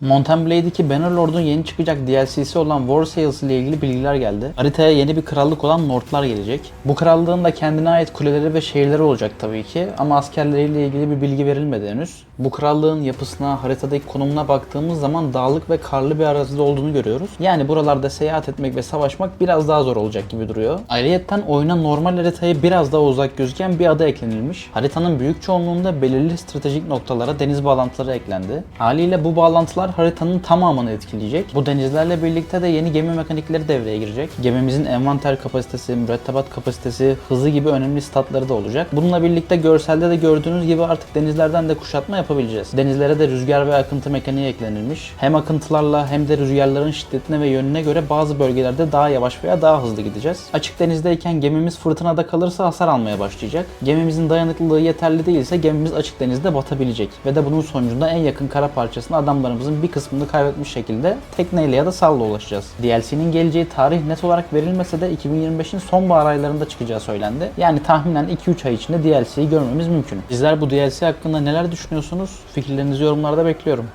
Mountain Blade 2 Bannerlord'un yeni çıkacak DLC'si olan War Sales ile ilgili bilgiler geldi. Haritaya yeni bir krallık olan Nordlar gelecek. Bu krallığın da kendine ait kuleleri ve şehirleri olacak tabii ki ama askerleriyle ilgili bir bilgi verilmedi henüz. Bu krallığın yapısına, haritadaki konumuna baktığımız zaman dağlık ve karlı bir arazide olduğunu görüyoruz. Yani buralarda seyahat etmek ve savaşmak biraz daha zor olacak gibi duruyor. Ayrıyeten oyuna normal haritaya biraz daha uzak gözüken bir ada eklenilmiş. Haritanın büyük çoğunluğunda belirli stratejik noktalara deniz bağlantıları eklendi. Haliyle bu bağlantılar haritanın tamamını etkileyecek. Bu denizlerle birlikte de yeni gemi mekanikleri devreye girecek. Gemimizin envanter kapasitesi, mürettebat kapasitesi, hızı gibi önemli statları da olacak. Bununla birlikte görselde de gördüğünüz gibi artık denizlerden de kuşatma yapabileceğiz. Denizlere de rüzgar ve akıntı mekaniği eklenilmiş. Hem akıntılarla hem de rüzgarların şiddetine ve yönüne göre bazı bölgelerde daha yavaş veya daha hızlı gideceğiz. Açık denizdeyken gemimiz fırtınada kalırsa hasar almaya başlayacak. Gemimizin dayanıklılığı yeterli değilse gemimiz açık denizde batabilecek ve de bunun sonucunda en yakın kara parçasına adamlarımızın bir kısmını kaybetmiş şekilde tekneyle ya da salla ulaşacağız. DLC'nin geleceği tarih net olarak verilmese de 2025'in sonbahar aylarında çıkacağı söylendi. Yani tahminen 2-3 ay içinde DLC'yi görmemiz mümkün. Sizler bu DLC hakkında neler düşünüyorsunuz? Fikirlerinizi yorumlarda bekliyorum.